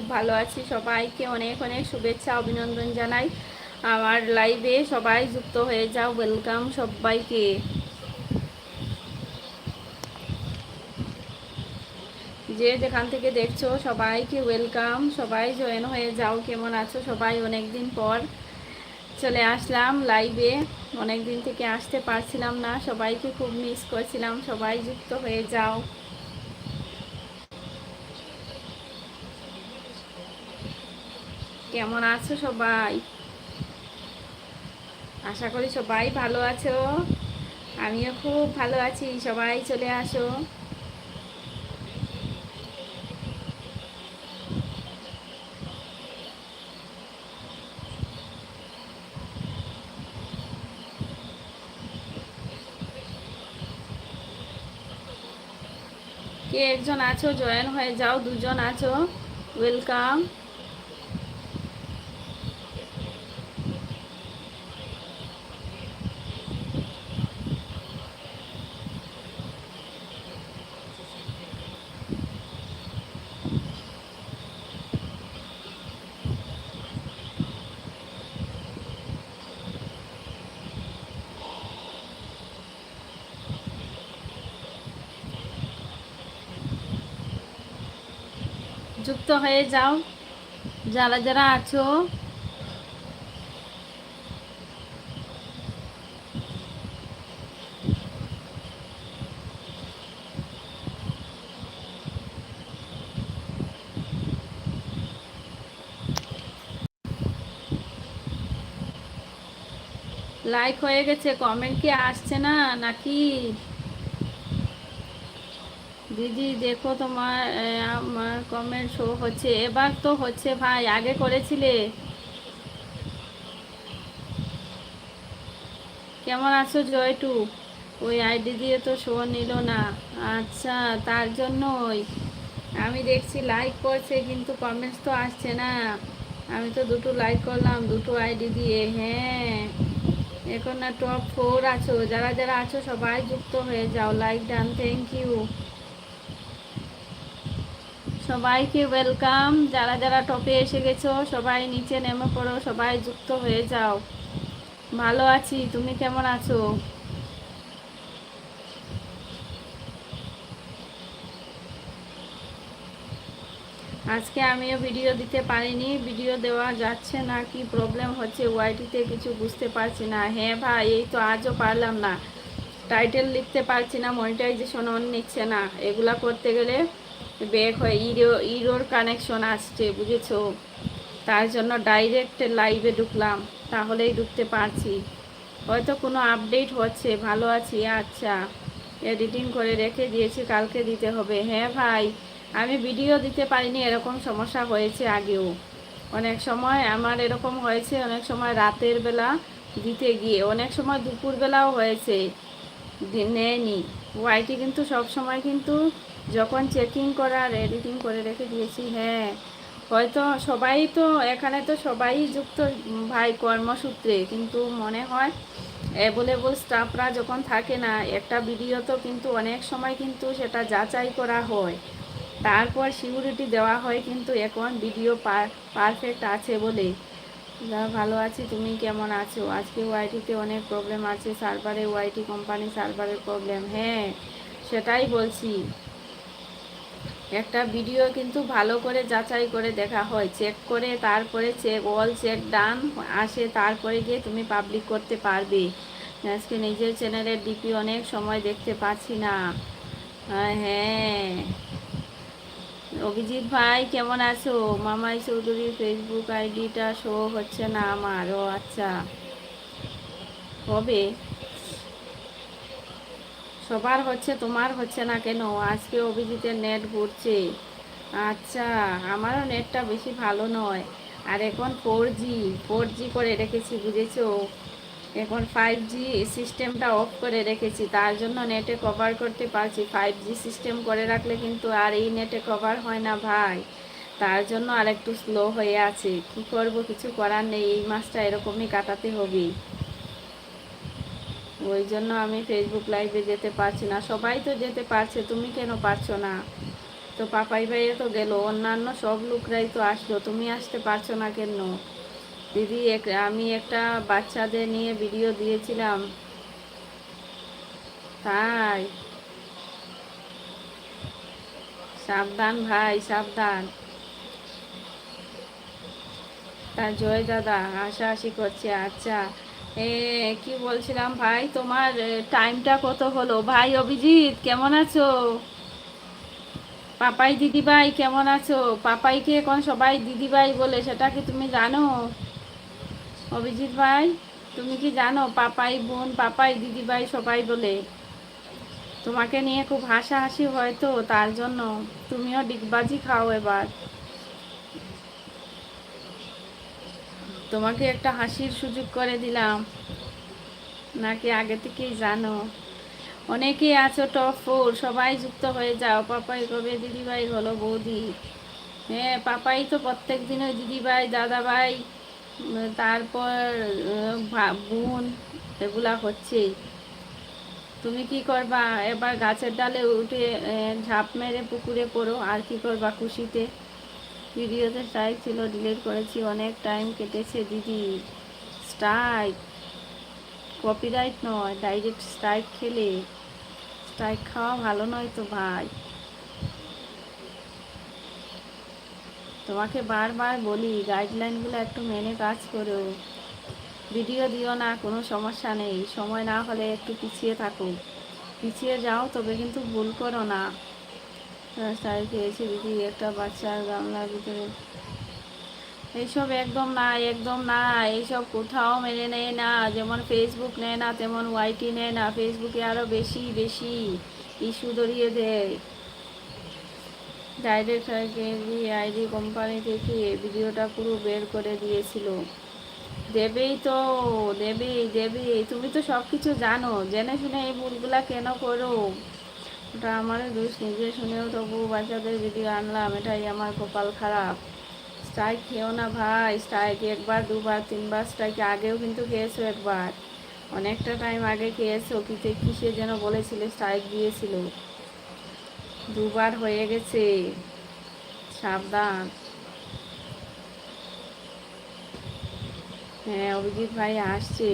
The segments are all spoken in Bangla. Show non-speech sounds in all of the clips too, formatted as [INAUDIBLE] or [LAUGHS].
খুব ভালো আছি। সবাইকে অনেক অনেক শুভেচ্ছা, অভিনন্দন জানাই। আমার লাইভে সবাই যুক্ত হয়ে যাও। ওয়েলকাম সবাইকে। যে যেখান থেকে দেখছ সবাইকে ওয়েলকাম সবাই জয়েন হয়ে যাও। কেমন আছো সবাই? অনেক দিন পর চলে আসলাম লাইভে অনেক দিন থেকে আসতে পারছিলাম না। সবাইকে খুব মিস করছিলাম। সবাই যুক্ত হয়ে যাও। কেমন আছো সবাই? আশা করি সবাই ভালো আছো। আমিও খুব ভালো আছি, সবাই চলে আসো। কে একজন আছো? জয়েন হয়ে যাও, দুজন আছো। ওয়েলকাম যুক্ত হয়ে যাও। যারা যারা আছো। লাইক হয়ে গেছে কমেন্ট কি আসছে না নাকি? দিদি, দেখো তোমার আমার কমেন্ট শো হচ্ছে। এবার তো হচ্ছে ভাই, আগে করেছিলে? কেমন আছো জয়টু? ওই আইডি দিয়ে তো শো নিল না। আচ্ছা তার জন্যই। আমি দেখছি লাইক করছে, কিন্তু কমেন্টস তো আসছে না। আমি তো দুটো লাইক করলাম, দুটো আইডি দিয়ে। হ্যাঁ এখন না টপ ফোর আছো। যারা যারা আছো, সবাই যুক্ত হয়ে যাও। লাইক ডান থ্যাংক ইউ সবাইকে ওয়েলকাম যারা যারা টপে এসে গেছো, সবাই নিচে নেমে পড়ো, সবাই যুক্ত হয়ে যাও। ভালো আছি, তুমি কেমন আছো? আজকে আমিও ভিডিও দিতে পারিনি ভিডিও দেওয়া যাচ্ছে না, কি প্রবলেম হচ্ছে ওয়াইটিতে কিছু বুঝতে পারছি না। হ্যাঁ ভাই, এই তো আজও পারলাম না। টাইটেল লিখতে পারছি না মনিটাইজেশন অন নিচ্ছে না। এগুলা করতে গেলে ব্যাক হয়ে ইরো, ইরোর কানেকশন আসছে, বুঝেছ? তার জন্য ডাইরেক্ট লাইভে ঢুকলাম, তাহলেই ঢুকতে পারছি। হয়তো কোনো আপডেট হচ্ছে, ভালো আছি আচ্ছা। এডিটিং করে রেখে দিয়েছি, কালকে দিতে হবে। হ্যাঁ ভাই, আমি ভিডিও দিতে পারিনি, এরকম সমস্যা হয়েছে আগেও। অনেক সময় আমার এরকম হয়েছে, অনেক সময় রাতের বেলা দিতে গিয়ে, অনেক সময় দুপুরবেলাও হয়েছে। নেয়নি ওয়াইটি কিন্তু সব সময় কিন্তু যখন চেকিং করার এডিটিং করে রেখে দিয়েছি হ্যাঁ। হয়তো সবাই তো, এখানে তো সবাই যুক্ত ভাই কর্মসূত্রে, কিন্তু মনে হয় অ্যাভেলেবল স্টাফরা যখন থাকে না, একটা ভিডিও তো কিন্তু অনেক সময় কিন্তু সেটা যাচাই করা হয়। তারপর সিকিউরিটি দেওয়া হয়, কিন্তু এখন ভিডিও পারফেক্ট আছে বলে। যা ভালো আছি, তুমি কেমন আছো? আজকে ওয়াইটিতে অনেক প্রবলেম আছে সার্ভারে ওয়াইটি কোম্পানি সার্ভারের প্রবলেম হ্যাঁ। সেটাই বলছি। একটা ভিডিও কিন্তু ভালো করে যাচাই করে দেখা হয়। চেক করে তারপরে চেক অল চেক ডান আসে তারপরে গিয়ে তুমি পাবলিক করতে পারবে। আজকে নিজের চ্যানেলের ডিপি অনেক সময় দেখতে পাচ্ছি না। হ্যাঁ। অভিজিৎ ভাই, কেমন আছো? মামাই চৌধুরীর ফেসবুক আইডিটা শো হচ্ছে না আমার। ও আচ্ছা। হবে সবার হচ্ছে, তোমার হচ্ছে না কেন? আজকে অভিজিতের নেট ঘুরছে। আচ্ছা আমারও নেটটা বেশি ভালো নয়। আর এখন ফোর জি ফোর জি করে রেখেছি, বুঝেছ? এখন ফাইভ জি সিস্টেমটা অফ করে রেখেছি, তার জন্য নেটে কভার করতে পারছি। ফাইভ জি সিস্টেম করে রাখলে কিন্তু আর এই নেটে কভার হয় না ভাই। তার জন্য আর একটু স্লো হয়ে আছে। কি করব, কিছু করার নেই, এই মাসটা এরকমই কাটাতে হবে। ওই জন্য আমি ফেসবুক লাইভে যেতে পারছি না। সবাই তো যেতে পারছে, তুমি কেন পারছ না? তো পাপাই ভাইয়ে তো গেল, অন্যান্য সব লোকরাই তো আসলো, তুমি আসতে পারছ না কেন? দিদি আমি একটা বাচ্চাদের নিয়ে ভিডিও দিয়েছিলাম। তাই? সাবধান ভাই, সাবধান। তা জয় দাদা, হাসাহাসি করছে আচ্ছা। কি বলছিলাম ভাই? তোমার টাইমটা কত হলো? ভাই অভিজিৎ, কেমন আছো? পাপাই দিদিভাই, কেমন আছো? পাপাইকে এখন সবাই দিদিভাই বলে, সেটা কি তুমি জানো? অভিজিৎ ভাই, তুমি কি জানো? পাপাই বোন, পাপাই দিদিভাই সবাই বলে। তোমাকে নিয়ে খুব হাসাহাসি হয় তো, তার জন্য। তুমিও ডিগবাজি খাও এবার। তোমাকে একটা হাসির সুযোগ করে দিলাম। নাকি আগে থেকেই জানো? অনেকেই আছো টপ ফোর, সবাই যুক্ত হয়ে যাও। পাপাই কবে দিদিভাই হলো বৌদি? হ্যাঁ পাপাই তো প্রত্যেক দিন ওই দিদিভাই, দাদাভাই, তারপর বোন, এগুলা হচ্ছেই তুমি কি করবা? এবার গাছের ডালে উঠে ঝাঁপ মেরে পুকুরে পড়ো, আর কি করবা খুশিতে? ভিডিওতে স্ট্রাইক ছিল ডিলিট করেছি, অনেক টাইম কেটেছে, দিদি। স্ট্রাইক কপিরাইট নয় ডাইরেক্ট স্ট্রাইক খেলে। স্ট্রাইক খাওয়া ভালো নয় তো ভাই। তোমাকে বারবার বলি গাইডলাইনগুলো একটু মেনে কাজ করো। ভিডিও দিও না, কোনো সমস্যা নেই। সময় না হলে একটু পিছিয়ে থাকো। পিছিয়ে যাও, তবে কিন্তু ভুল করো না। রাস্তায় খেয়েছি দিদি একটা বাচ্চার গামলার ভিতরে। এইসব একদম না একদম না, এইসব কোথাও মেনে নেয় না। যেমন ফেসবুক নেয় না, তেমন ওয়াইটি নেয় না। ফেসবুকে আরও বেশি বেশি ইস্যু ধরিয়ে দেয়। ডাইরেক্ট আইডি কোম্পানি থেকে ভিডিওটা পুরো বের করে দিয়েছিল। দেবেই তো, দেবেই দেবেই। তুমি তো সব কিছু জানো। জেনে শুনে এই ভুলগুলা কেন করো? ওটা আমার দোষ, নিজে শুনেও তবু বাচ্চাদের ভিডিও আনলাম, এটাই আমার কপাল খারাপ। স্ট্রাইক খেও না ভাই স্ট্রাইক একবার, দুবার, তিনবার স্ট্রাইক আগেও কিন্তু খেয়েছো একবার। অনেকটা টাইম আগে খেয়েছো কিসে কিসে যেন বলেছিলে স্ট্রাইক দিয়েছিল। দুবার হয়ে গেছে। সাবধান। হ্যাঁ অভিজিৎ ভাই আসছে।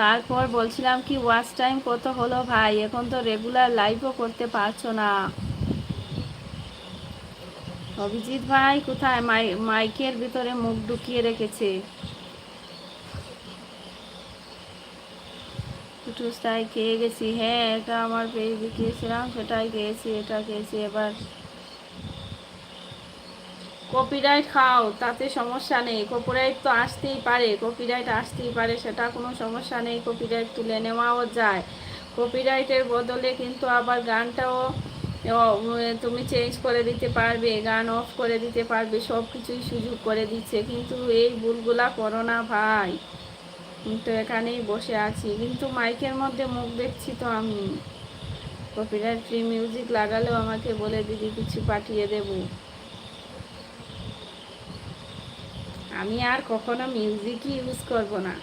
তারপর বলছিলাম কি ওয়াচ টাইম কত হলো ভাই? এখন তো রেগুলার লাইভও করতে পারছ না। অভিজিৎ ভাই, কোথায়? মাই, মাইকের ভিতরে মুখ ঢুকিয়ে রেখেছে। খেয়ে গেছি। হ্যাঁ এটা আমার পেয়ে খেয়েছিলাম, সেটাই খেয়েছি, এটা খেয়েছি। এবার কপিরাইট খাও, তাতে সমস্যা নেই। কপিরাইট তো আসতেই পারে কপিরাইট আসতেই পারে, সেটা কোনো সমস্যা নেই কপিরাইট তুলে নেওয়াও যায়। কপিরাইটের বদলে কিন্তু আবার গানটাও তুমি চেঞ্জ করে দিতে পারবে, গান অফ করে দিতে পারবে সব কিছুই সুযোগ করে দিচ্ছে। কিন্তু এই ভুলগুলা করো না ভাই। তো এখানেই বসে আছি। কিন্তু মাইকের মধ্যে মুখ দেখছি তো আমি। কপিরাইট ফ্রি মিউজিক লাগালেও আমাকে বলে, দিদি, কিছু পাঠিয়ে দেবো। আমি আর কখনো মিউজিকই ইউজ করব না।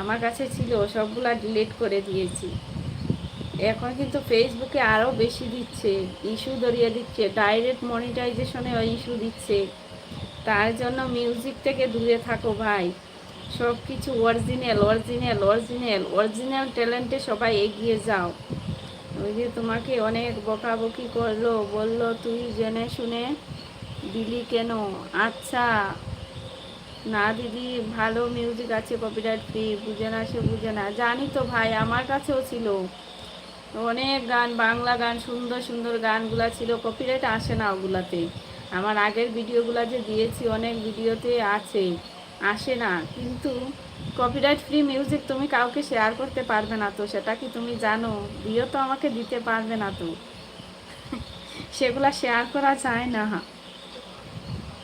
আমার কাছে ছিল সবগুলা ডিলিট করে দিয়েছি। এখন কিন্তু ফেসবুকে আরও বেশি দিচ্ছে ইস্যু ধরিয়ে দিচ্ছে ডাইরেক্ট মনিটাইজেশনে ইস্যু দিচ্ছে। তার জন্য মিউজিক থেকে দূরে থাকো ভাই। সব কিছু অরিজিনাল অরিজিনাল অরিজিনাল অরিজিনাল ট্যালেন্টে সবাই এগিয়ে যাও। ওই যে তোমাকে অনেক বকাবকি করল, বলল, তুই জেনে শুনে দিলি কেন? আচ্ছা। না দিদি, ভালো মিউজিক আছে কপিরাইট ফ্রি বুঝে না সে বুঝে না। জানি তো ভাই, আমার কাছেও ছিল। অনেক গান, বাংলা গান, সুন্দর সুন্দর গানগুলা ছিল কপিরাইট আসে না ওগুলাতে। আমার আগের ভিডিওগুলা যে দিয়েছি, অনেক ভিডিওতে আছে। আসে না। কিন্তু কপিরাইট ফ্রি মিউজিক তুমি কাউকে শেয়ার করতে পারবে না তো, সেটা কি তুমি জানো? দিও তো আমাকে, দিতে পারবে না তো। [LAUGHS] সেগুলা শেয়ার করা যায় না।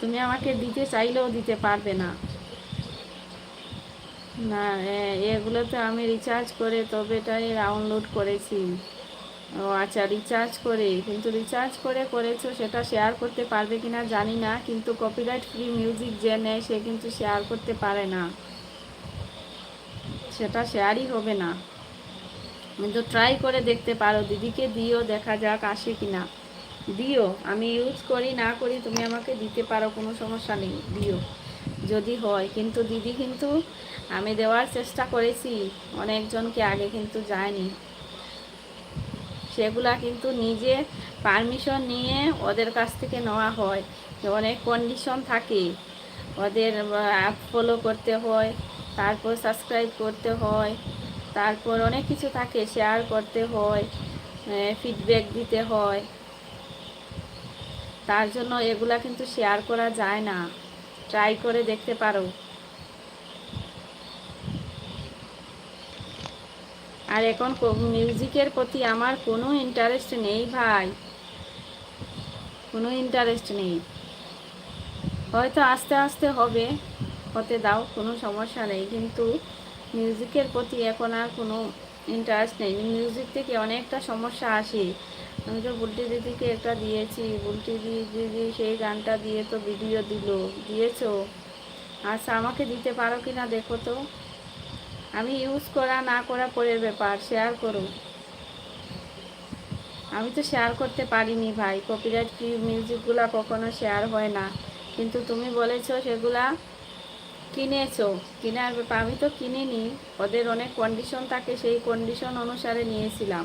তুমি আমাকে দিতে চাইলেও দিতে পারবে না। না এগুলোতে আমি রিচার্জ করে তবে এটাই ডাউনলোড করেছি। ও আচ্ছা রিচার্জ করে, কিন্তু রিচার্জ করে করেছ, সেটা শেয়ার করতে পারবে কি না জানি না, কিন্তু কপিরাইট ফ্রি মিউজিক যে নেয়, সে কিন্তু শেয়ার করতে পারে না। সেটা শেয়ারই হবে না। কিন্তু ট্রাই করে দেখতে পারো, দিদিকে দিও দেখা যাক আসে কিনা। দিও, আমি ইউজ করি, না করি তুমি আমাকে দিতে পারো, কোনো সমস্যা নেই, দিও। যদি হয়, কিন্তু দিদি কিন্তু আমি দেওয়ার চেষ্টা করেছি, অনেকজনকে আগে কিন্তু যায়নি। সেগুলা কিন্তু নিজে পারমিশন নিয়ে ওদের কাছ থেকে নেওয়া হয় অনেক কন্ডিশন থাকে। ওদের অ্যাপ ফলো করতে হয়, তারপর সাবস্ক্রাইব করতে হয়, তারপর অনেক কিছু থাকে শেয়ার করতে হয় ফিডব্যাক দিতে হয়। তার জন্য এগুলা কিন্তু শেয়ার করা যায় না। ট্রাই করে দেখতে পারো। আর এখন মিউজিকের প্রতি আমার কোনো ইন্টারেস্ট নেই ভাই। কোনো ইন্টারেস্ট নেই। হয়তো আস্তে আস্তে হবে, হতে দাও, কোনো সমস্যা নেই। কিন্তু মিউজিকের প্রতি এখন আর কোনো ইন্টারেস্ট নেই। মিউজিক থেকে অনেকটা সমস্যা আসে। আমি তো বুলটি দিদিকে একটা দিয়েছি। বুলটি দিদি সেই গানটা দিয়ে তো ভিডিও দিল। দিয়েছ? আচ্ছা আমাকে দিতে পারো কি না দেখো তো। আমি ইউজ করা, না করা পরের ব্যাপার শেয়ার করো। আমি তো শেয়ার করতে পারিনি ভাই। কপিরাইট ফ্রি মিউজিকগুলো কখনো শেয়ার হয় না। কিন্তু তুমি বলেছ সেগুলা কিনেছো। কেনার ব্যাপার, আমি তো কিনিনি। ওদের অনেক কন্ডিশন থাকে, সেই কন্ডিশন অনুসারে নিয়েছিলাম।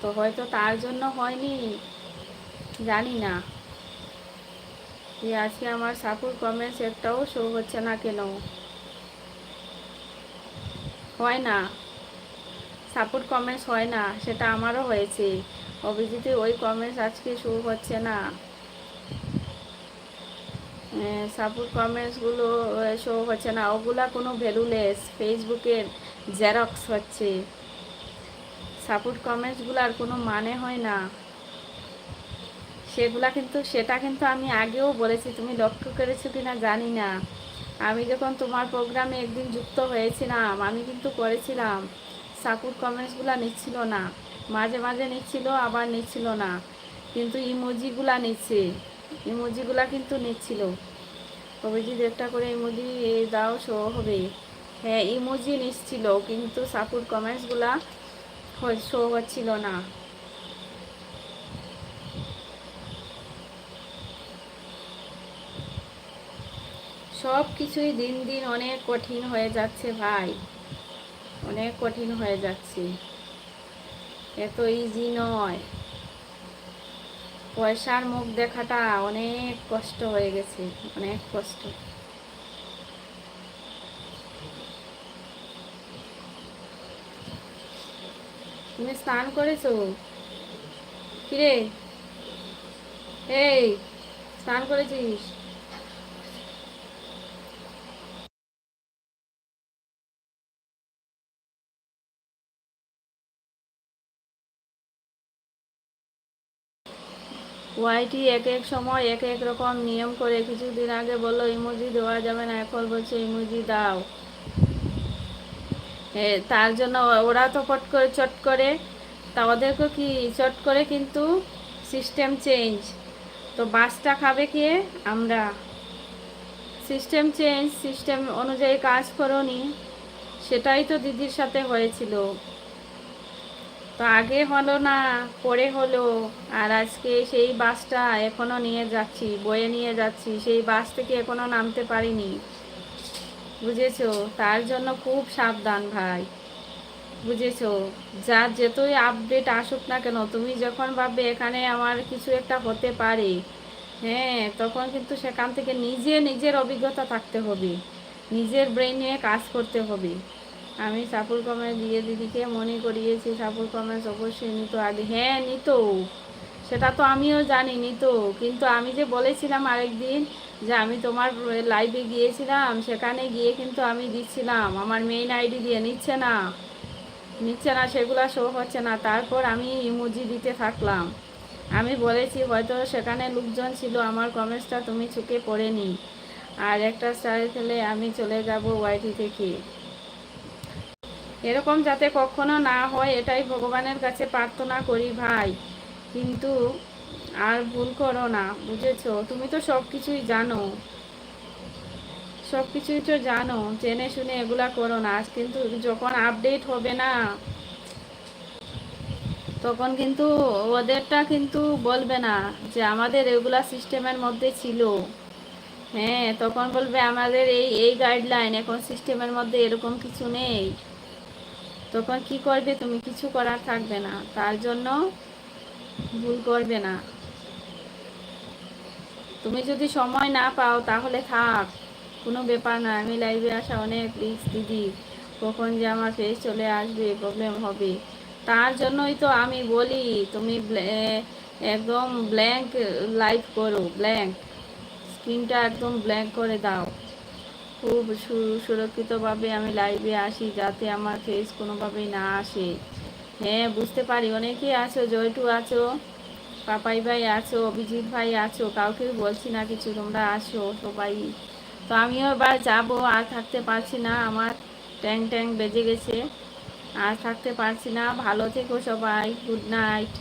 তো হয়তো তার জন্য হয়নি, জানি না। যে আজকে আমার সাপুর কমেন্টস একটাও শো হচ্ছে না কেন? হয় না। সাপোর্ট কমেন্টস হয় না, সেটা আমারও হয়েছে। অভিজিতে ওই কমেন্টস আজকে শো হচ্ছে না। সাপোর্ট কমেন্টসগুলো শো হচ্ছে না। ওগুলা কোনো ভ্যালুলেস। ফেসবুকের জেরক্স হচ্ছে। সাপোর্ট কমেন্টসগুলো আর কোনো মানে হয় না। সেগুলা কিন্তু, সেটা কিন্তু আমি আগেও বলেছি, তুমি লক্ষ্য করেছ কি না জানি না। আমি যখন তোমার প্রোগ্রামে একদিন যুক্ত হয়েছিলাম, আমি কিন্তু করেছিলাম। সাপোর্ট কমেন্টসগুলো নিচ্ছিল না। মাঝে মাঝে নিচ্ছিল, আবার নিচ্ছিল না। কিন্তু ইমোজিগুলা নিচ্ছে। ইমোজিগুলা কিন্তু নিচ্ছিল। অভিজিৎ একটা করে ইমোজি দাও শো হবে। হ্যাঁ ইমোজি নিচ্ছিল, কিন্তু সাপোর্ট কমেন্টসগুলা শো হচ্ছিল না। সব কিছুই দিন দিন অনেক কঠিন হয়ে যাচ্ছে ভাই। অনেক কঠিন হয়ে যাচ্ছে। এত ইজি নয়। পয়সার মুখ দেখাটা অনেক কষ্ট হয়ে গেছে, অনেক কষ্ট। তুমি স্নান করেছ? কিরে? এই, স্নান করেছিস? ওয়াইটি এক এক সময় এক এক রকম নিয়ম করে কিছুদিন আগে বলল, ইমোজি দেওয়া যাবে না, এখন বলছে ইমোজি দাও। তার জন্য ওরা তো পট করে, চট করে, তা ওদেরকে কি চট করে কিন্তু সিস্টেম চেঞ্জ তো বাসটা খাবে কে? আমরা। সিস্টেম চেঞ্জ সিস্টেম অনুযায়ী কাজ করনি। সেটাই তো দিদির সাথে হয়েছিল। তো আগে হলো না, পরে হলো। আর আজকে সেই বাসটা এখনও নিয়ে যাচ্ছি, বয়ে নিয়ে যাচ্ছি। সেই বাস থেকে এখনও নামতে পারিনি। বুঝেছ? তার জন্য খুব সাবধান ভাই। বুঝেছ? যার যেতই আপডেট আসুক না কেন, তুমি যখন ভাববে এখানে আমার কিছু একটা হতে পারে হ্যাঁ তখন কিন্তু সেখান থেকে নিজে নিজের অভিজ্ঞতা থাকতে হবে। নিজের ব্রেন নিয়ে কাজ করতে হবে। আমি সাপুর কমেন্স দিয়ে দিদিকে মনে করিয়েছি সাপুর কমেন্স অবশ্যই নিত আগে। হ্যাঁ নিত। সেটা তো আমিও জানি, নিত। কিন্তু আমি যে বলেছিলাম আরেকদিন যে আমি তোমার লাইভে গিয়েছিলাম, সেখানে গিয়ে কিন্তু আমি দিচ্ছিলাম। আমার মেইন আইডি দিয়ে নিচ্ছে না। নিচ্ছে না, সেগুলো শো হচ্ছে না। তারপর আমি ইমোজি দিতে থাকলাম। আমি বলেছি, হয়তো সেখানে লোকজন ছিল, আমার কমেন্টসটা তুমি চুকে পড়েনি। আর একটা স্টার খেলে আমি চলে যাব ওয়াইটি থেকে। এরকম যাতে কখনো না হয়, এটাই ভগবানের কাছে প্রার্থনা করি ভাই। কিন্তু আর ভুল করো না, বুঝেছ? তুমি তো সব কিছুই জানো। সব কিছুই তো জানো, জেনে শুনে এগুলা করো না। আজ কিন্তু যখন আপডেট হবে না, তখন কিন্তু ওদেরটা কিন্তু বলবে না যে আমাদের রেগুলার সিস্টেমের মধ্যে ছিল। হ্যাঁ তখন বলবে আমাদের এই এই গাইডলাইন এখন সিস্টেমের মধ্যে এরকম কিছু নেই। তখন কি করবে? তুমি কিছু করার থাকবে না। তার জন্য ভুল করবে না। তুমি যদি সময় না পাও, তাহলে থাক। কোনো ব্যাপার না আমি লাইভে আসা অনেক রিস্ক দিদি। কখন যে আমার ফেস চলে আসবে প্রবলেম হবে। তার জন্যই তো আমি বলি, তুমি একদম ব্ল্যাঙ্ক লাইভ করো ব্ল্যাঙ্ক স্ক্রিনটা একদম ব্ল্যাঙ্ক করে দাও। খুব সুরক্ষিতভাবে আমি লাইভে আসি, যাতে আমার ফেস কোনোভাবেই না আসে। হ্যাঁ বুঝতে পারি, অনেকেই আছো, জয়টু আছো। পাপাই ভাই আছো, অভিজিৎ ভাই আছো কাউকে বলছি না কিছু, তোমরা আসো সবাই। তো আমিও এবার যাব, আর থাকতে পারছি না, আমার ট্যাং ট্যাং বেজে গেছে। আর থাকতে পারছি না, ভালো থেকো সবাই গুড নাইট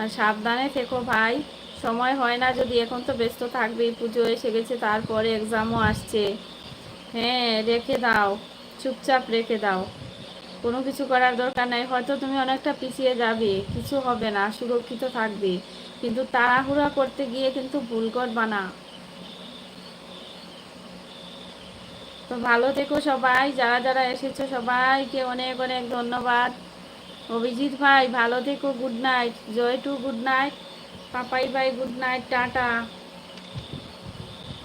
আর সাবধানে থেকো ভাই, সময় হয় না, যদি এখন তো ব্যস্ত থাকবেই পুজো এসে গেছে, তারপরে এক্সামও আসছে। হ্যাঁ রেখে দাও, চুপচাপ রেখে দাও। কোনো কিছু করার দরকার নাই। হয়তো তুমি অনেকটা পিছিয়ে যাবে, কিছু হবে না, সুরক্ষিত থাকবে। কিন্তু তাড়াহুড়া করতে গিয়ে কিন্তু ভুল করবা না তো ভালো থেকো সবাই, যারা যারা এসেছ সবাইকে অনেক অনেক ধন্যবাদ। অভিজিৎ ভাই, ভালো থেকো good night Joy too good night Papai ভাই গুড নাইট টাটা।